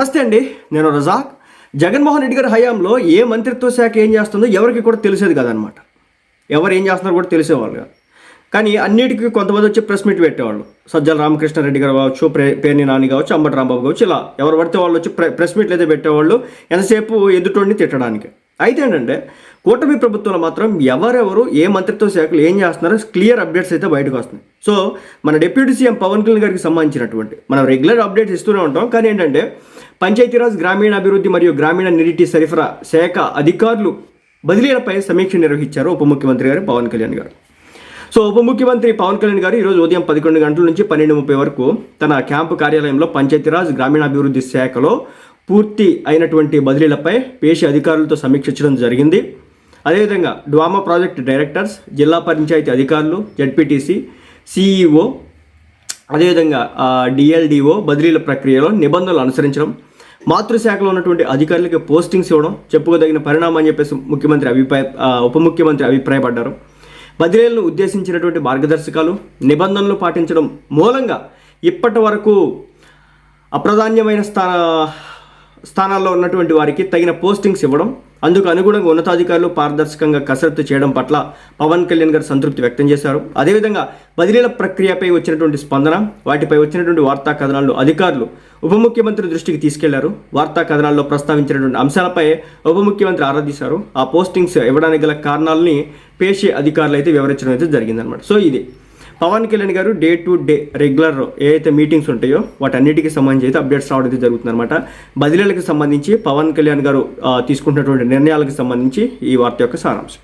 నమస్తే అండి నేను రజాక్. జగన్మోహన్ రెడ్డి గారి హయాంలో ఏ మంత్రిత్వ శాఖ ఏం చేస్తుందో ఎవరికి కూడా తెలిసేది కాదనమాట ఎవరు ఏం చేస్తున్నారో కూడా తెలిసేవాళ్ళు కాదు. కానీ అన్నిటికీ కొంతమంది వచ్చి ప్రెస్ మీట్ పెట్టేవాళ్ళు. సజ్జల రామకృష్ణారెడ్డి గారు కావచ్చు ప్రే పేర్ని నాని కావచ్చు అంబటి రాంబాబు కావచ్చు ఇలా ఎవరు పడితే వాళ్ళు వచ్చి ప్రెస్ మీట్లు అయితే పెట్టేవాళ్ళు ఎంతసేపు ఎదుటోడిని తిట్టడానికి. అయితే ఏంటంటే కూటమి ప్రభుత్వంలో మాత్రం ఎవరెవరు ఏ మంత్రిత్వ శాఖలు ఏం చేస్తున్నారో క్లియర్ అప్డేట్స్ అయితే బయటకు వస్తున్నాయి. సో మన డిప్యూటీ సీఎం పవన్ కళ్యాణ్ గారికి సంబంధించినటువంటి మనం రెగ్యులర్ అప్డేట్స్ ఇస్తూనే ఉంటాం. కానీ ఏంటంటే పంచాయతీరాజ్ గ్రామీణ అభివృద్ధి మరియు గ్రామీణ నీటి సరఫరా శాఖ అధికారులు బదిలీలపై సమీక్ష నిర్వహించారు ఉప ముఖ్యమంత్రి గారు పవన్ కళ్యాణ్ గారు. సో ఉప ముఖ్యమంత్రి పవన్ కళ్యాణ్ గారు ఈరోజు ఉదయం పదకొండు గంటల నుంచి పన్నెండు ముప్పై వరకు తన క్యాంపు కార్యాలయంలో పంచాయతీరాజ్ గ్రామీణాభివృద్ధి శాఖలో పూర్తి అయినటువంటి బదిలీలపై పేషి అధికారులతో సమీక్షించడం జరిగింది. అదేవిధంగా డ్వామా ప్రాజెక్ట్ డైరెక్టర్స్ జిల్లా పంచాయతీ అధికారులు జడ్పీటీసీ సిఈఓ అదేవిధంగా డిఎల్డిఓ బదిలీల ప్రక్రియలో నిబంధనలు అనుసరించడం మాతృశాఖలో ఉన్నటువంటి అధికారులకి పోస్టింగ్స్ ఇవ్వడం చెప్పుకోదగిన పరిణామం అని చెప్పేసి ముఖ్యమంత్రి అభిప్రాయ ఉప ముఖ్యమంత్రి అభిప్రాయపడ్డారు. బదిలీలను ఉద్దేశించినటువంటి మార్గదర్శకాలు నిబంధనలు పాటించడం మూలంగా ఇప్పటి వరకు అప్రధాన్యమైన స్థాన స్థానాల్లో ఉన్నటువంటి వారికి తగిన పోస్టింగ్స్ ఇవ్వడం అందుకు అనుగుణంగా ఉన్నతాధికారులు పారదర్శకంగా కసరత్తు చేయడం పట్ల పవన్ కళ్యాణ్ గారు సంతృప్తి వ్యక్తం చేశారు. అదేవిధంగా బదిలీల ప్రక్రియపై వచ్చినటువంటి స్పందన వాటిపై వచ్చినటువంటి వార్తా కథనాలు అధికారులు ఉప ముఖ్యమంత్రి దృష్టికి తీసుకెళ్ళారు. వార్తా కథనాల్లో ప్రస్తావించినటువంటి అంశాలపై ఉప ముఖ్యమంత్రి ఆరాధిస్తారు ఆ పోస్టింగ్స్ ఇవ్వడానికి గల కారణాలని పేషి అధికారులు అయితే వివరించడం అయితే జరిగిందనమాట సో ఇది Pawan Kalyan garu day to day regular ఏదైతే మీటింగ్స్ ఉంటాయో వాటన్నిటికీ సంబంధించి అయితే అప్డేట్స్ రావడం అయితే జరుగుతుందన్నమాట. బదిలీలకు సంబంధించి పవన్ కళ్యాణ్ గారు తీసుకుంటున్నటువంటి నిర్ణయాలకు సంబంధించి ఈ వార్త యొక్క సారాంశం.